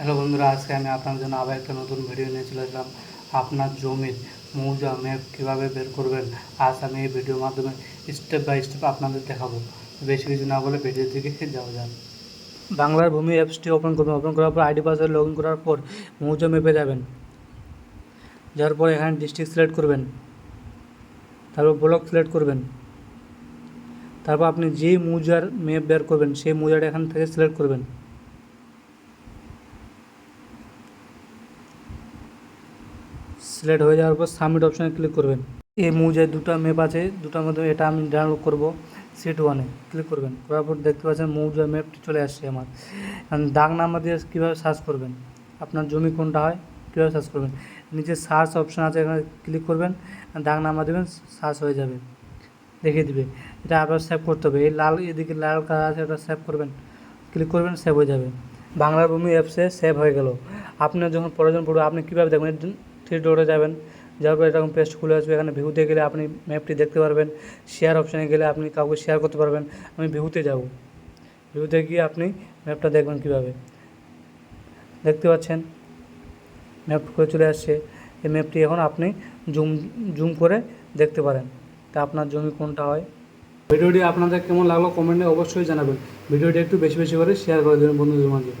Hello বন্ধুরা, আজকে আমি আপনার জন্য আবার একটা নতুন ভিডিও নিয়ে চলে এলাম। আপনার জমির মৌজা ম্যাপ কীভাবে বের করবেন? আজ আমি এই ভিডিওর মাধ্যমে স্টেপ বাই স্টেপ আপনাদের দেখাবো। বেশি কিছু না বলে ভিডিওর দিকে যাওয়া যাক। বাংলার ভূমি অ্যাপসটি ওপেন করবেন। ওপেন করার পর আইডি পাসওয়ার্ড লগ ইন করার পর মৌজা ম্যাপে যাবেন। যাওয়ার পর এখানে ডিস্ট্রিক্ট সিলেক্ট করবেন। তারপর ব্লক সিলেক্ট করবেন। তারপর আপনি যেই মৌজার ম্যাপ বের করবেন, সেই মৌজাটা এখান থেকে সিলেক্ট করবেন। সিলেক্ট হয়ে যাওয়ার পর সাবমিট অপশানে ক্লিক করবেন। এই মৌজায় দুটো ম্যাপ আছে, দুটার মধ্যে এটা আমি ডাউনলোড করব সিট ওয়ানে ক্লিক করবেন। করার পর দেখতে পাচ্ছেন মৌজা ম্যাপটি চলে আসছে আমার। দাগ নাম্বার দিয়ে কীভাবে সার্চ করবেন? আপনার জমি কোনটা হয়, কীভাবে সার্চ করবেন? নিচে সার্চ অপশান আছে, এখানে ক্লিক করবেন। দাগ নাম্বার দেবেন সার্চ হয়ে যাবে। দেখিয়ে দিবে। এটা আবার সেভ করতে হবে। এই লাল, এদিকে লাল কালার আছে, ওটা সেভ করবেন। ক্লিক করবেন সেভ হয়ে যাবে। বাংলা ভূমি অ্যাপসে সেভ হয়ে গেল। আপনার যখন প্রয়োজন পড়বে, আপনি কীভাবে দেখবেন? থ্রি ডোরে যাবেন। যাওয়ার পর এরকম পেস্ট খুলে আসবে। এখানে ভিউতে গেলে আপনি ম্যাপটি দেখতে পারবেন। শেয়ার অপশানে গেলে আপনি কাউকে শেয়ার করতে পারবেন। আমি ভিউতে যাব। ভিউতে গিয়ে আপনি ম্যাপটা দেখবেন কীভাবে। দেখতে পাচ্ছেন? ম্যাপ করে চলে আসছে। এই ম্যাপটি এখন আপনি জুম জুম করে দেখতে পারেন। তা আপনার জমি কোনটা হয়? ভিডিওটি আপনাদের কেমন লাগল কমেন্টে অবশ্যই জানাবেন। ভিডিওটি একটু বেশি বেশি করে শেয়ার করে দেবেন বন্ধুদের মাঝে।